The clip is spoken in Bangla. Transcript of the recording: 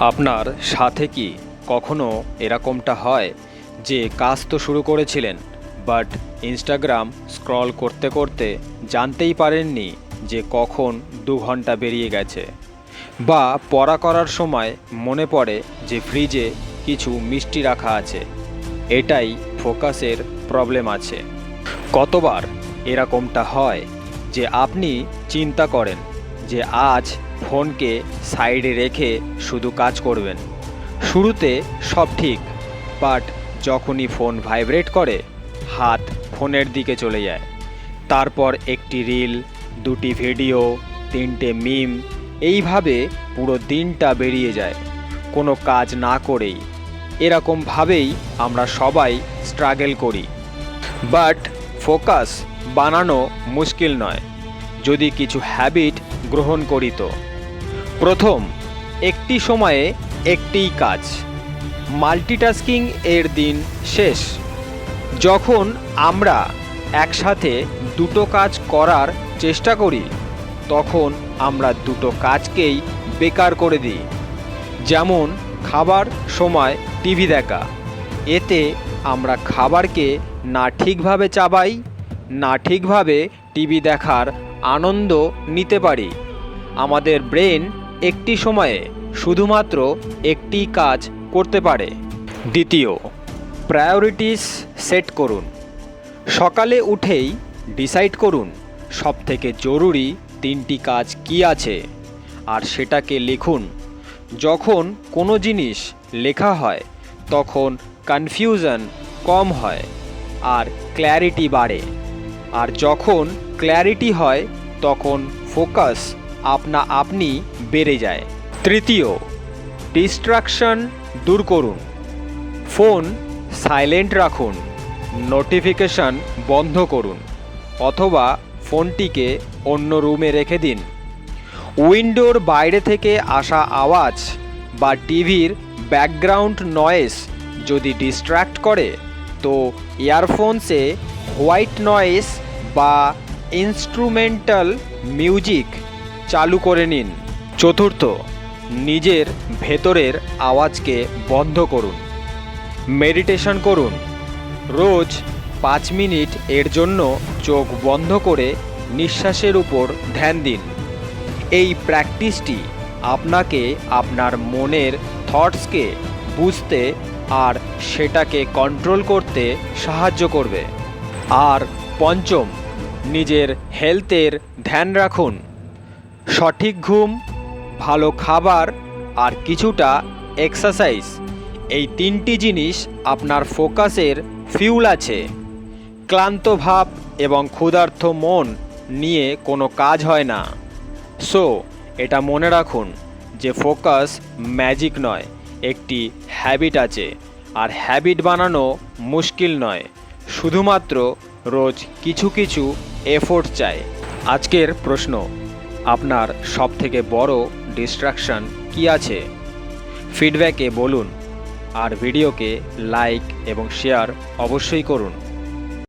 আপনার সাথে কি কখনো এরকমটা হয় যে কাজ তো শুরু করেছিলেন বাট ইনস্টাগ্রাম স্ক্রল করতে করতে জানতেই পারেননি যে কখন দু ঘণ্টা বেরিয়ে গেছে? বা পড়া করার সময় মনে পড়ে যে ফ্রিজে কিছু মিষ্টি রাখা আছে। এটাই ফোকাসের প্রবলেম আছে। কতবার এরকমটা হয় যে আপনি চিন্তা করেন যে আজ ফোনকে সাইডে রেখে শুধু কাজ করবেন। শুরুতে সব ঠিক, বাট যখনই ফোন ভাইব্রেট করে, হাত ফোনের দিকে চলে যায়। তারপর একটি রিল, দুটি ভিডিও, তিনটে মিম, এইভাবে পুরো দিনটা বেরিয়ে যায়। কোনো কাজ না করেই। এরকমভাবেই আমরা সবাই স্ট্রাগল করি। বাট ফোকাস বানানো মুশকিল নয়। যদি কিছু হ্যাবিট গ্রহণ করিত। প্রথম, একটি সময়ে একটিই কাজ। মাল্টিটাস্কিং এর দিন শেষ। যখন আমরা একসাথে দুটো কাজ করার চেষ্টা করি, তখন আমরা দুটো কাজকেই বেকার করে দিই। যেমন, খাবার সময় টিভি দেখা। এতে আমরা খাবারকে না ঠিকভাবে চাবাই, না ঠিকভাবে টিভি দেখার আনন্দ নিতে পারি। আমাদের ব্রেন একটি সময়ে শুধুমাত্র একটি কাজ করতে পারে। দ্বিতীয়, প্রায়োরিটিস সেট করুন। সকালে উঠেই ডিসাইড করুন সবথেকে জরুরি তিনটি কাজ কি আছে, আর সেটাকে লিখুন। যখন কোনো জিনিস লেখা হয়, তখন কনফিউশন কম হয়, আর ক্ল্যারিটি বাড়ে। আর যখন ক্ল্যারিটি হয়, তখন ফোকাস আপনা আপনি বেড়ে যায়। তৃতীয় ডিস্ট্রাকশন দূর করুন। ফোন সাইলেন্ট রাখুন। নোটিফিকেশন বন্ধ করুন। অথবা ফোনটিকে অন্য রুমে রেখে দিন। উইন্ডোর বাইরে থেকে আসা আওয়াজ বা টিভির ব্যাকগ্রাউন্ড নয়েস যদি ডিস্ট্র্যাক্ট করে, তো ইয়ারফোনসে হোয়াইট নয়েস বা ইনস্ট্রুমেন্টাল মিউজিক চালু করে নিন। চতুর্থ, নিজের ভেতরের আওয়াজকে বন্ধ করুন। মেডিটেশন করুন। রোজ পাঁচ মিনিট এর জন্য চোখ বন্ধ করে নিঃশ্বাসের উপর ধ্যান দিন। এই প্র্যাকটিসটি আপনাকে আপনার মনের থটসকে বুঝতে আর সেটাকে কন্ট্রোল করতে সাহায্য করবে। আর পঞ্চম নিজের হেলথের ধ্যান রাখুন। সঠিক ঘুম, ভালো খাবার আর কিছুটা এক্সারসাইজ এই তিনটি জিনিস আপনার ফোকাসের ফিউল আছে। ক্লান্ত ভাব এবং ক্ষুধার্ত মন নিয়ে কোনো কাজ হয় না। সো এটা মনে রাখুন যে ফোকাস ম্যাজিক নয়, একটি হ্যাবিট আছে। আর হ্যাবিট বানানো মুশকিল নয়। শুধুমাত্র রোজ কিছু কিছু এফোর্ট চাই। আজকের প্রশ্ন, আপনার সব থেকে বড় ডিস্ট্রাকশন কি আছে? ফিডব্যাকে বলুন, আর ভিডিওকে লাইক এবং শেয়ার অবশ্যই করুন।